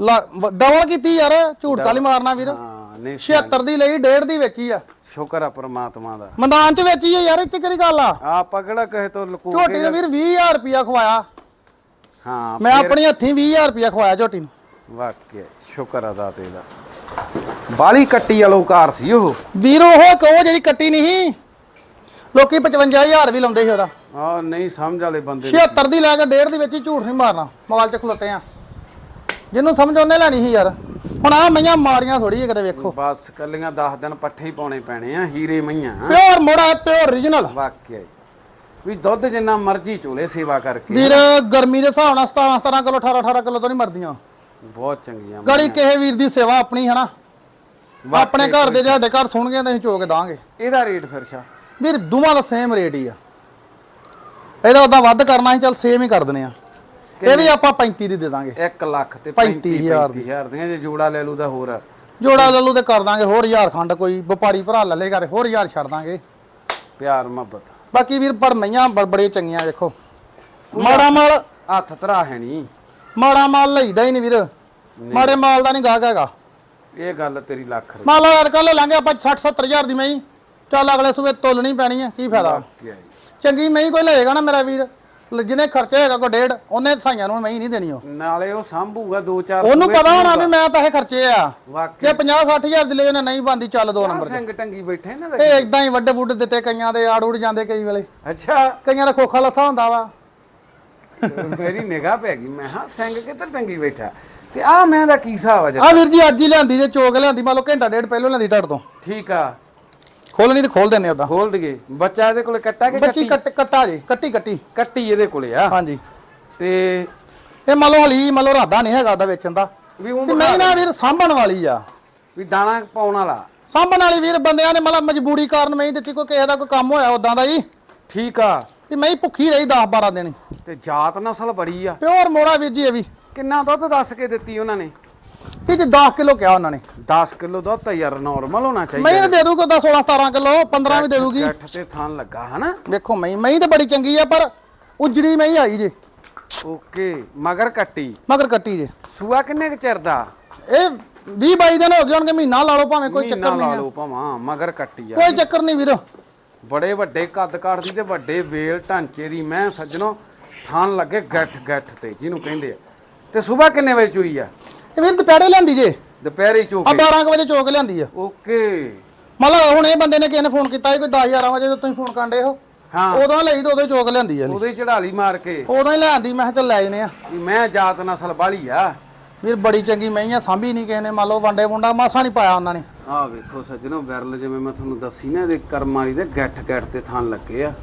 ਡਬਲ ਕੀਤੀ ਯਾਰ ਝੂਠ ਕਾਲੀ ਮਾਰਨਾ ਵੀਰ। ਹਾਂ ਨਹੀਂ 76 ਦੀ ਲਈ ਡੇਢ ਦੀ ਵੇਚੀ ਆ। ਸ਼ੁਕਰ ਆ ਪ੍ਰਮਾਤਮਾ ਦਾ। ਮੈਦਾਨ ਚ ਵੇਚੀ ਆ ਯਾਰ ਚ ਕਿਹੜੀ ਗੱਲ ਆ? ਆਪਾਂ ਕਿਹੜਾ ਕਹੇ ਤੋਂ ਲੁਕੋ ਝੋਟੀ ਨੂੰ ਵੀਰ 20000 ਰੁਪਿਆ ਖਵਾਇਆ। ਹਾਂ ਮੈਂ ਆਪਣੀ ਹੱਥੀਂ 20000 ਰੁਪਿਆ ਖਵਾਇਆ ਝੋਟੀ ਨੂੰ। ਵਾਕਿਆ ਸ਼ੁਕਰ ਆ ਦਾਤੇ ਦਾ ਬਾਲੀ ਕੱਟੀ ਵਾਲੋ ਕਾਰ ਸੀ ਉਹ। ਵੀਰ ਉਹ ਕਹੋ ਜਿਹੜੀ ਕੱਟੀ ਨਹੀਂ। ਲੋਕੀ 55000 ਵੀ ਲਾਉਂਦੇ ਸੀ ਉਹਦਾ। ਆ ਨਹੀਂ ਸਮਝ ਵਾਲੇ ਬੰਦੇ ਨੇ। 76 ਦੀ ਲੈ ਕੇ ਡੇਢ ਦੀ ਵਿੱਚ ਹੀ ਝੂਠ ਨਹੀਂ ਮਾਰਨਾ। ਮੋਬਾਈਲ ਤੇ ਖਲੋਤੇ ਆ। ਜਿਹਨੂੰ ਸਮਝ ਉਹਨੇ ਲੈਣੀ ਸੀ ਯਾਰ। ਹੁਣ ਆ ਮਈਆਂ ਮਾਰੀਆਂ ਥੋੜੀ ਜਿਹੀ ਕਿਤੇ ਵੇਖੋ। ਬਸ ਕੱਲੀਆਂ 10 ਦਿਨ ਪੱਠੇ ਹੀ ਪਾਉਣੇ ਪੈਣੇ ਆ ਹੀਰੇ ਮਈਆਂ। ਪਿਓਰ ਮੋੜਾ ਪਿਓਰ ਓਰੀਜਨਲ ਵਾਕਿਆ ਹੀ। ਵੀ ਦੁੱਧ ਜਿੰਨਾ ਮਰਜ਼ੀ ਚੋਲੇ ਸੇਵਾ ਕਰਕੇ। ਵੀਰ ਗਰਮੀ ਦੇ ਹਿਸਾਬ ਨਾਲ 17 17 ਕਿਲੋ 18 18 ਕਿਲੋ ਤੋਂ ਨਹੀਂ ਮਰਦੀਆਂ। ਬਹੁਤ ਚੰਗੀਆਂ ਗੜੀ ਕਿਸੇ ਵੀਰ ਦੀ ਸੇਵਾ ਆਪਣੀ ਹਨਾ ਆਪਣੇ ਘਰ ਦੇ ਸਾਡੇ ਘਰ ਸੁਣਗੇ ਤਾਂ ਅਸੀਂ ਚੋਕ ਦਾਂਗੇ। ਇਹਦਾ ਰੇਟ ਫਿਰ ਸ਼ਾ ਵੀਰ ਦੋਵਾਂ ਦਾ ਸੇਮ ਰੇਟ ਹੀ ਆ। ਇਹਦਾ ਉਦਾਂ ਵੱਧ ਕਰਨਾ ਸੀ ਚੱਲ ਸੇਮ ਹੀ ਕਰ ਦਨੇ ਆ। ਇਹ ਵੀ ਆਪਾਂ 35 ਦੀ ਦੇ ਦਾਂਗੇ। 1 ਲੱਖ ਤੇ 35 ਹਜ਼ਾਰ 35000 ਦੀਆਂ ਜੇ ਜੋੜਾ ਲੈ ਲੂ ਤਾਂ ਹੋਰ। ਆ। ਜੋੜਾ ਲੱਲੂ ਤੇ ਕਰ ਦਾਂਗੇ ਹੋਰ ਹਜ਼ਾਰ ਖੰਡ ਕੋਈ ਵਪਾਰੀ ਭਰਾ ਲੱਲੇ ਕਰੇ ਹੋਰ ਹਜ਼ਾਰ ਛੱਡ ਦਾਂਗੇ। ਪਿਆਰ ਮੁਹੱਬਤ। ਬਾਕੀ ਵੀਰ ਪਰ ਮਈਆਂ ਬ- ਬੜੀਆਂ ਚੰਗੀਆਂ ਵੇਖੋ। ਮਾੜਾ ਮਾਲ ਹੱਥ ਧਰਾ ਹੈ ਨਹੀਂ ਮਾੜਾ ਮਾਲ ਲਈਦਾ ਹੀ ਨਹੀਂ ਵੀਰ। ਮਾੜੇ ਮਾਲ ਦਾ ਨਹੀਂ ਗਾਹਕ ਹੈਗਾ। ਇਹ ਗੱਲ ਤੇਰੀ ਲੱਖ ਰੁਪਏ। ਮਾਲ ਅੱਜ ਕੱਲ ਲਾਂਗੇ ਆਪਾਂ 60 70 ਹਜ਼ਾਰ ਦੀ ਮਈ ਚੱਲ ਅਗਲੇ ਸੂਬੇ ਤੋਲਣੀ ਪੈਣੀ ਆ ਕੀ ਫਾਇਦਾ। ਚੰਗੀ ਮਈ ਕੋਈ ਲਏਗਾ ਨਾ ਮੇਰਾ ਵੀਰ। ਲ- ਜਿਹਨੇ ਖਰਚੇ ਹੈਗਾ ਕੋ ਡੇਢ ਉਹਨੇ ਸਾਈਆਂ ਨੂੰ ਮਈ ਨਹੀਂ ਦੇਣੀ ਉਹ ਨਾਲੇ ਉਹ ਸੰਭੂਗਾ 2-4 ਉਹਨੂੰ ਪਤਾ ਹੋਣਾ ਵੀ ਮੈਂ ਪੈਸੇ ਖਰਚੇ ਆ। ਵਾਕਿਆ ਜੇ 50 60 ਹਜ਼ਾਰ ਦੀ ਲਈ ਉਹਨੇ ਨਹੀਂ ਬੰਦੀ ਚੱਲ ਦੋ ਨੰਬਰ ਸਿੰਘ ਟੰਗੀ ਬੈਠੇ ਇਹਨਾਂ ਦਾ ਇਹ ਇਦਾਂ ਹੀ ਵੱਡੇ ਵੁੱਡ ਦਿੱਤੇ ਕਈਆਂ ਦੇ ਆੜ ਉੜ ਜਾਂਦੇ ਕਈ ਵੇਲੇ। ਅੱਛਾ। ਕਈਆਂ ਦਾ ਖੋਖਾ ਲੱਥਾ ਹੁੰਦਾ ਵਾ। ਮੇਰੀ ਨਿਗਾਹ ਪੈ ਗਈ ਮੈਂ ਹਾਂ ਸਿੰਘ ਕਿੱਧਰ ਟੰਗੀ ਬੈਠਾ? ਤੇ ਆ ਮੈਂ ਦਾ ਕੀ ਹਿਸਾਬ ਆ ਜੀ ਆ ਵੀਰ ਜੀ ਅੱਜ ਹੀ ਲਿਆਂਦੀ ਜੇ ਚੋਕ ਲਿਆਂਦੀ ਮੰਨ ਲਓ ਘੰਟਾ ਡੇਢ ਪਹਿਲਾਂ ਲਿਆਂਦੀ ਢੱਡ ਤੋਂ। ਠੀਕ ਆ। ਖੋਲਣੀ ਤੇ ਖੋਲ ਦਿੰਨੇ ਉਦਾਂ ਖੋਲ ਦਈਏ। ਬੱਚਾ ਇਹਦੇ ਕੋਲੇ ਕੱਟਾ ਕਿ ਬੱਚੀ ਕੱਟੀ? ਕੱਟ ਕੱਟਾ ਜੀ ਕੱਟੀ ਕੱਟੀ। ਕੱਟੀ ਇਹਦੇ ਕੋਲੇ ਆ। ਹਾਂਜੀ। ਤੇ ਇਹ ਮੰਨ ਲਓ ਹਲੀ ਮੰਨ ਲਓ ਰਾਦਾ ਨਹੀਂ ਹੈਗਾ ਉਹਦਾ ਵੇਚਣ ਦਾ। ਵੀ ਉਹ ਤੇ ਮੈਂ ਨਾ ਵੀਰ ਸਾਂਭਣ ਵਾਲੀ ਆ। ਵੀ ਦਾਣਾ ਪਾਉਣ ਵਾਲਾ। ਸਾਂਭਣ ਵਾਲੀ ਵੀਰ ਬੰਦਿਆਂ ਨੇ ਮਤਲਬ ਮਜਬੂਰੀ ਕਾਰਨ ਮੈਂ ਹੀ ਦਿੱਤੀ ਕੋਈ ਕਿਸੇ ਦਾ ਕੋਈ ਕੰਮ ਹੋਇਆ ਉਦਾਂ ਦਾ ਜੀ ਠੀਕ ਆ। ਵੀ ਮੈਂ ਹੀ ਭੁੱਖੀ ਰਹੀ 10 12 ਦਿਨ। ਤੇ ਜਾਤ ਨਸਲ ਬੜੀ ਆ। ਪਿਓਰ ਮੋੜਾ ਵੀਰ ਜੀ ਇਹ ਵੀ। ਕਿੰਨਾ ਦੁੱਧ ਦੱਸ ਕੇ ਦਿੱਤੀ ਉਹਨਾਂ ਨੇ? ਵੀ ਜੀ 10 ਕਿਲੋ ਕਿਹਾ ਉਹਨਾਂ ਨੇ। 10 ਕਿਲੋ ਦੁੱਧ ਤਾਂ ਯਾਰ ਨਾਰਮਲ ਹੋਣਾ ਚਾਹੀਦਾ। ਮੈਂ ਦੇ ਦੂਗਾ 10 16 17 ਕਿਲੋ 15 ਵੀ ਦੇ ਦੂਗੀ। ਗੱਠ ਤੇ ਥਾਨ ਲੱਗਾ ਹਨਾ? ਵੇਖੋ ਮੈਂ ਮੈਂ ਤਾਂ ਬੜੀ ਚੰਗੀ ਆ ਪਰ ਉਜੜੀ ਮੈਂ ਹੀ ਆਈ ਜੇ। ਓਕੇ ਮਗਰ ਕੱਟੀ। ਮਗਰ ਕੱਟੀ ਜੇ। ਸੂਆ ਕਿੰਨੇ ਕੁ ਚਿਰ ਦਾ? ਇਹ 20 22 ਦਿਨ ਹੋ ਗਏ ਹੋਣਗੇ ਮਹੀਨਾ ਲਾ ਲਓ ਭਾਵੇਂ ਕੋਈ ਚੱਕਰ ਲਾ ਨਹੀਂ ਆ। ਲਓ ਭਾਵਾਂ ਮਗਰ ਕੱਟੀ ਆ। ਕੋਈ ਚੱਕਰ ਨਹੀਂ ਵੀਰ। ਬੜੇ ਵੱਡੇ ਕੱਦ ਕਾਠ ਦੀ ਤੇ ਵੱਡੇ ਵੇਲ ਢਾਂਚੇ ਦੀ ਮੈਂ ਸੱਜਣੋ ਥਾਨ ਲੱਗੇ ਗੱਠ ਗੱਠ ਤੇ ਜਿਹਨੂੰ ਕਹਿੰਦੇ ਆ। ਤੇ ਸਵੇਰ ਕਿੰਨੇ ਵਜੇ ਚੋਈ ਆ? ਇਹ ਵੀਰ ਦੁਪਹਿਰੇ ਲਿਆਂਦੀ ਜੇ। ਦੁਪਹਿਰੇ ਆ ਚੋਕੇ 12 ਕੁ। ਵਜੇ ਚੋਕ ਲਿਆਂਦੀ ਆ। ਓਕੇ। ਮਤਲਬ ਹੁਣ ਇਹ ਬੰਦੇ ਨੇ ਕਿਸੇ ਨੇ ਫੋਨ ਕੀਤਾ ਸੀ ਕੋਈ 10 11 ਵਜੇ ਜਦੋਂ ਤੁਸੀਂ ਫੋਨ ਕਰਦੇ ਹੋ? ਹਾਂ। ਉਦੋਂ ਲਈ ਤੇ ਉਦੋਂ ਚੋਕ ਲਿਆਂਦੀ ਆ ਉਹਦੇ ਚੜਾਲੀ ਮਾਰ ਕੇ। ਉਦੋਂ ਹੀ ਲਿਆਂਦੀ ਮੈਂ ਕਿਹਾ ਚੱਲ ਲੈ ਜਨੇ ਆ। ਵੀ ਮੈਂ ਜਾਤ ਨਸਲ ਬਾਲੀ ਆ। ਵੀਰ ਬੜੀ ਚੰਗੀ ਮਈਆਂ ਸਾਂਭੀ ਨਹੀਂ ਕਿਸੇ ਨੇ। ਮੰਨ ਲਓ ਵਾਂਡੇ ਵੁੰਡਾ ਮਾਸਾ ਨਹੀਂ ਪਾਇਆ ਉਹਨਾਂ ਨੇ। ਆਹ ਵੇਖੋ ਸੱਜਣੋ ਵਿਰਲ ਜਿਵੇਂ ਮੈਂ ਤੁਹਾਨੂੰ ਦੱਸੀ ਨਾ ਇਹਦੇ ਕਰਮ ਵਾਲੀ ਦੇ ਗੱਠ ਗੱਠ ਤੇ ਥਾਨ ਲੱਗੇ ਆ।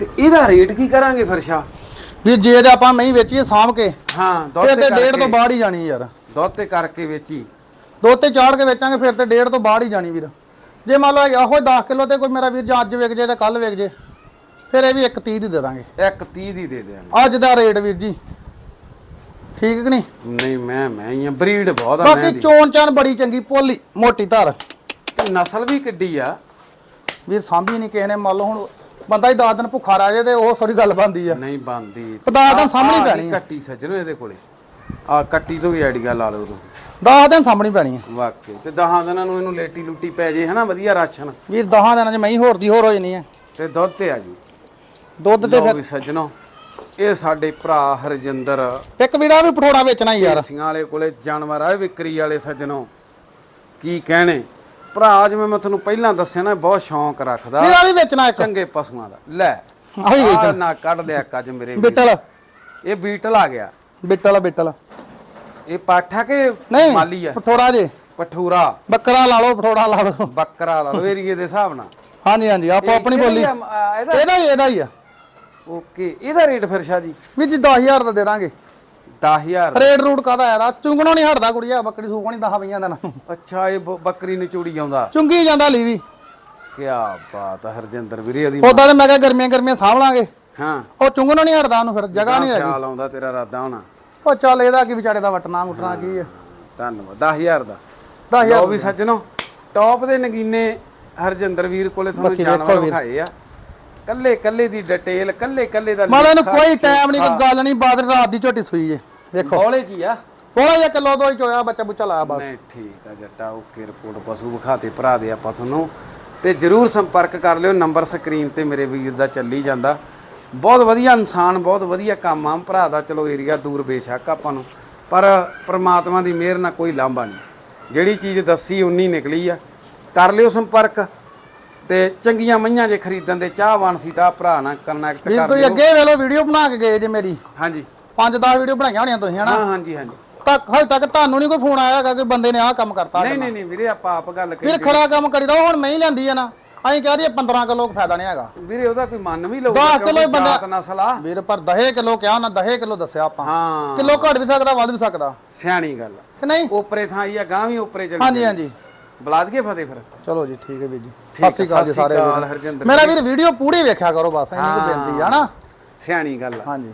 ਤੇ ਇਹਦਾ ਰੇਟ ਕੀ ਕਰਾਂਗੇ ਫਿਰ ਸ਼ਾ ਵੀਰ ਜੇ ਤੇ ਆਪਾਂ ਮਈ ਵੇਚੀਏ ਸਾਂਭ ਕੇ ਹਾਂ ਤੇ ਤੇ ਡੇਢ ਕਰਕੇ। ਤੋਂ ਬਾਹਰ ਹੀ ਜਾਣੀ ਯਾਰ। ਦੁੱਧ ਤੇ ਕਰਕੇ ਵੇਚੀ। ਦੋ ਤੇ ਚਾੜ ਕੇ ਵੇਚਾਂਗੇ ਫਿਰ ਤੇ ਡੇਢ ਤੋਂ ਬਾਹਰ ਹੀ ਜਾਣੀ ਵੀਰ। ਜੇ ਮੰਨ ਲਓ ਇਹੋ 10 ਕਿਲੋ ਤੇ ਕੋਈ ਮੇਰਾ ਵੀਰ ਜਾਂ ਅੱਜ ਵਿਕ ਜੇ ਤੇ ਕੱਲ ਵਿਕ ਜੇ ਫਿਰ ਇਹ ਵੀ 130 ਦੀ ਦੇ ਦਾਂਗੇ। ਇੱਕ 30 ਦੀ ਦੇ ਦਿਆਂਗੇ। ਅੱਜ ਦਾ ਰੇਟ ਵੀਰ ਜੀ। ਠੀਕ ਕਿ ਨਹੀਂ? ਨਹੀਂ ਮੈਂ ਮੈਂ ਹੀ ਆ ਬਰੀਡ ਬਹੁਤ ਆ ਮੈਂ ਬਾਕੀ ਚੋਣ ਚਾਨ ਬੜੀ ਚੰਗੀ ਪੋਲੀ ਮੋਟੀ ਧਰ। ਤੇ ਨਸਲ ਵੀ ਕਿੱਡੀ ਆ। ਵੀਰ ਸਾਂਭੀ ਨਹੀਂ ਕਿਸੇ ਨੇ ਮੰਨ ਲਓ ਹੁਣ ਬੰਦਾ ਹੀ 10 ਦਿਨ ਭੁੱਖਾ ਰਹਿ ਜੇ ਤੇ ਉਹ ਥੋੜੀ ਗੱਲ ਬਣਦੀ ਆ। ਨਹੀਂ ਬੰਦੀ ਤਾਂ ਸਾਹਮਣੇ ਪੈਣੀ। ਕੱਟੀ ਸੱਜਣੋ ਇਹਦੇ ਕੋਲੇ। ਆ ਕੱਟੀ ਤੋਂ ਵੀ ਆਈਡੀਆ ਲਾ ਲਓ ਤੂੰ 10 ਦਿਨ ਸਾਹਮਣੀ ਪੈਣੀ ਆ ਵਾਕਈ ਤੇ ਦਹਾਂ ਦਿਨਾਂ ਨੂੰ ਇਹਨੂੰ ਲੇਟੀ ਲੁੱਟੀ ਪੈ ਜੇ ਹਨਾ ਵਧੀਆ ਰਾਸ਼ਨ। ਵੀਰ 10 ਦਿਨਾਂ ਚ ਮੈਂ ਹੋਰ ਦੀ ਹੋਰ ਹੋ ਜਾਣੀ ਆ ਤੇ ਦੁੱਧ ਤੇ ਆ ਜੀ। ਦੁੱਧ ਤੇ ਫਿਰ ਸੱਜਣੋ ਇਹ ਸਾਡੇ ਭਰਾ ਹਰਜਿੰਦਰ। ਇੱਕ ਵੀੜਾ ਵੀ ਪਠੋੜਾ ਵੇਚਣਾ ਹੀ ਯਾਰ। ਦੇਸੀਆਂ ਵਾਲੇ ਕੋਲੇ ਜਾਨਵਰ ਆ ਵਿਕਰੀ ਵਾਲੇ ਸੱਜਣੋ। ਕੀ ਕਹਿਣੇ? ਭਰਾ ਜਿਵੇਂ ਮੈਂ ਤੁਹਾਨੂੰ ਪਹਿਲਾਂ ਦੱਸਿਆ ਨਾ ਬਹੁਤ ਸ਼ੌਂਕ ਰੱਖਦਾ। ਵੀੜਾ ਵੀ ਵੇਚਣਾ ਇੱਕ। ਚੰਗੇ ਪਸ਼ੂਆਂ ਦਾ। ਲੈ ਆਹੀ ਨਾ ਕੱਢ ਲਿਆ ਕੱਜ ਮੇਰੇ। ਬਿੱਟਲ। ਇਹ ਬੀਟਲ ਆ ਗਿਆ। ਬਿੱਟਲ ਬਿੱਟਲ ਇਹ ਪਾਠਾ ਕਿ ਨਹੀਂ ਮਾਲੀ ਆ? ਪਠੋੜਾ ਜੇ। ਪਠੂਰਾ। ਬੱਕਰਾ ਲਾ ਲਓ ਫਟੋੜਾ ਲਾ ਲਓ। ਬੱਕਰਾ ਲਾ ਲਓ ਏਰੀਏ ਦੇ ਹਿਸਾਬ ਨਾਲ। ਹਾਂਜੀ ਹਾਂਜੀ ਆਪੋ ਆਪਣੀ ਬੋਲੀ। ਇਹਦਾ? ਹੀ ਇਹਦਾ ਹੀ ਆ। ਓਕੇ ਇਹਦਾ ਰੇਟ ਫਿਰ ਸ਼ਾਹ ਜੀ? ਵੀ ਜੀ 10000 ਦਾ ਦੇ ਦਾਂਗੇ। 10000 ਰੇਡ ਰੂਟ ਕਾਦਾ ਇਹਦਾ ਚੁੰਗਣੋਂ ਨਹੀਂ ਹਟਦਾ ਕੁੜੀਆ ਬੱਕਰੀ ਸੂਕਣੀ 10 ਪਈਆਂ ਦਿਨਾਂ ਨੂੰ। ਅੱਛਾ ਇਹ ਬੱਕਰੀ ਨੂੰ ਚੂੜੀ ਆਉਂਦਾ। ਚੁੰਗੀ ਜਾਂਦਾ ਲਈ ਵੀ। ਕੀ ਬਾਤ ਹੈ ਹਰਜਿੰਦਰ ਵੀਰੇ ਉਹਦੀ ਉਦਾਂ ਤੇ ਮੈਂ ਕਿਹਾ ਗਰਮੀਆਂ ਗਰਮੀਆਂ ਸਾਂਭ ਲਾਂਗੇ। ਹਾਂ। ਉਹ ਚੁੰਗਣੋਂ ਨਹੀਂ ਹਟਦਾ ਉਹਨੂੰ ਫਿਰ ਜਗ੍ਹਾ ਨਹੀਂ ਹੈਗੀ। ਸਿਆਲ ਆਉਂਦਾ ਤੇਰਾ ਰਾਦਾ ਹੋਣਾ। ਉਹ ਚੱਲ ਇਹਦਾ ਕੀ ਵਿਚਾਰੇ ਦਾ ਵਟਣਾ ਮੁਟਣਾ ਕੀ ਆ। ਧੰਨਵਾਦ 10000 ਦਾ। 10000 ਲਓ ਵੀ ਸੱਜਣੋ ਟੌਪ ਦੇ ਨਗੀਨੇ ਹਰਜਿੰਦਰ ਵੀਰ ਕੋਲੇ ਤੁਹਾਨੂੰ ਜਾਨਵਰ। ਵਿਖਾਏ ਆ। ਕੱਲੇ ਕੱਲੇ ਦੀ ਡਿਟੇਲ ਕੱਲੇ ਕੱਲੇ ਦਾ ਮਾਲੇ ਨੂੰ ਕੋਈ ਟਾਈਮ ਨਹੀਂ ਕੋਈ ਗੱਲ ਨਹੀਂ ਬਾਦ ਰਾਤ ਦੀ ਝੋਟੀ ਸੂਈ ਜੇ ਵੇਖੋ। ਬੋਲੇ ਹੀ ਆ। ਬੋਲਾ ਜਿਹਾ ਕਿਲੋ ਦੋ ਹੀ ਚੋਇਆ ਬੱਚਾ ਬੁੱਚਾ ਲਾਇਆ ਬਸ। ਨਹੀਂ ਠੀਕ ਆ ਜੱਟਾ ਓਕੇ ਰਿਪੋਰਟ ਪਸ਼ੂ ਵਿਖਾਤੇ ਭਰਾ ਦੇ ਆਪਾਂ ਤੁਹਾਨੂੰ। ਤੇ ਜਰੂਰ ਸੰਪਰਕ ਕਰ ਲਿਓ ਨੰਬਰ ਸਕਰੀਨ ਤੇ ਮੇਰੇ ਵੀਰ ਦਾ ਚੱਲੀ ਜਾਂਦਾ। ਬਹੁਤ ਵਧੀਆ ਇਨਸਾਨ ਬਹੁਤ ਵਧੀਆ ਕੰਮ ਆ। ਭਰਾ ਦਾ ਚਲੋ ਏਰੀਆ ਦੂਰ ਬੇਸ਼ੱਕ ਆਪਾਂ ਨੂੰ। ਪਰ ਪ੍ਰਮਾਤਮਾ ਦੀ ਮਿਹਰ ਨਾਲ ਕੋਈ ਲਾਂਭਾ ਨਹੀਂ। ਜਿਹੜੀ ਚੀਜ਼ ਦੱਸੀ ਉਨੀ ਨਿਕਲੀ ਆ। ਕਰ ਲਿਓ ਸੰਪਰਕ ਤੇ ਚੰਗੀਆਂ ਮਈਆਂ ਜੇ ਖਰੀਦਣ ਦੇ ਚਾਹਵਾਨ ਸੀ ਤਾਂ ਭਰਾ ਨਾਲ ਕਨੈਕਟ ਕਰ ਤੁਸੀਂ ਲਿਓ। ਅੱਗੇ ਵੇਲੋ ਵੀਡੀਓ ਬਣਾ ਕੇ ਗਏ ਜੇ ਮੇਰੀ। ਹਾਂਜੀ। 5-10 ਵੀਡੀਓ ਬਣਾਈਆਂ ਹੋਣੀਆਂ ਤੁਸੀਂ ਹਨਾ? ਹਾਂ ਹਾਂਜੀ ਹਾਂਜੀ। ਤੱਕ ਹਜੇ ਤੱਕ ਤੁਹਾਨੂੰ ਨਹੀਂ ਕੋਈ ਫੋਨ ਆਇਆ ਹੈਗਾ ਕਿ ਬੰਦੇ ਨੇ ਆਹ ਕੰਮ ਕਰਤਾ ਨਹੀਂ ਨਹੀਂ ਨਹੀਂ ਵੀਰੇ ਆਪਾਂ ਆਪ ਗੱਲ ਕਰੀ ਫਿਰ ਖਰਾ ਕੰਮ ਕਰੀਦਾ ਹੁਣ ਮੈਂ ਹੀ ਲੈਂਦੀ ਆ ਨਾ। ਅਸੀਂ ਕਹਿ ਦਈਏ 15 ਕਿਲੋ ਫਾਇਦਾ ਨਹੀਂ ਹੈਗਾ। ਵੀਰੇ ਉਹਦਾ ਕੋਈ ਮੰਨ ਵੀ ਲਊਗਾ ਦਸ ਕਿਉਂਕਿ ਕਿਲੋ ਹੀ ਬੰਦਾ- ਜਾਤ ਨਸਲ ਆ ਵੀਰ ਪਰ 10 ਕਿਲੋ ਕਿਹਾ ਨਾ 10 ਕਿਲੋ ਦੱਸਿਆ ਆਪਾਂ। ਹਾਂ। ਕਿਲੋ ਘਟ ਵੀ ਸਕਦਾ ਵੱਧ ਵੀ ਸਕਦਾ। ਸਿਆਣੀ ਗੱਲ। ਕਿ ਨਹੀਂ? ਓਪਰੇ ਥਾਂ ਹੀ ਆ ਗਾਂ ਵੀ ਓਪਰੇ ਚੱਲ ਹਾਂਜੀ ਹਾਂਜੀ। ਬੁਲਾ ਦਈਏ ਫਤਿਹ ਫਿਰ। ਚਲੋ ਜੀ ਠੀਕ ਹੈ ਵੀਰ ਜੀ। ਸਤਿ ਸ਼੍ਰੀ ਅਕਾਲ ਜੀ ਸਤਿ ਸ਼੍ਰੀ ਮੇਰਾ ਵੀਰ ਵੀਡੀਓ ਪੂਰੀ ਵੇਖਿਆ ਕਰੋ ਬਸ ਇੰਨੀ ਕੁ ਬੇਨਤੀ ਨਾ। ਸਿਆਣੀ ਗੱਲ ਹਾਂਜੀ।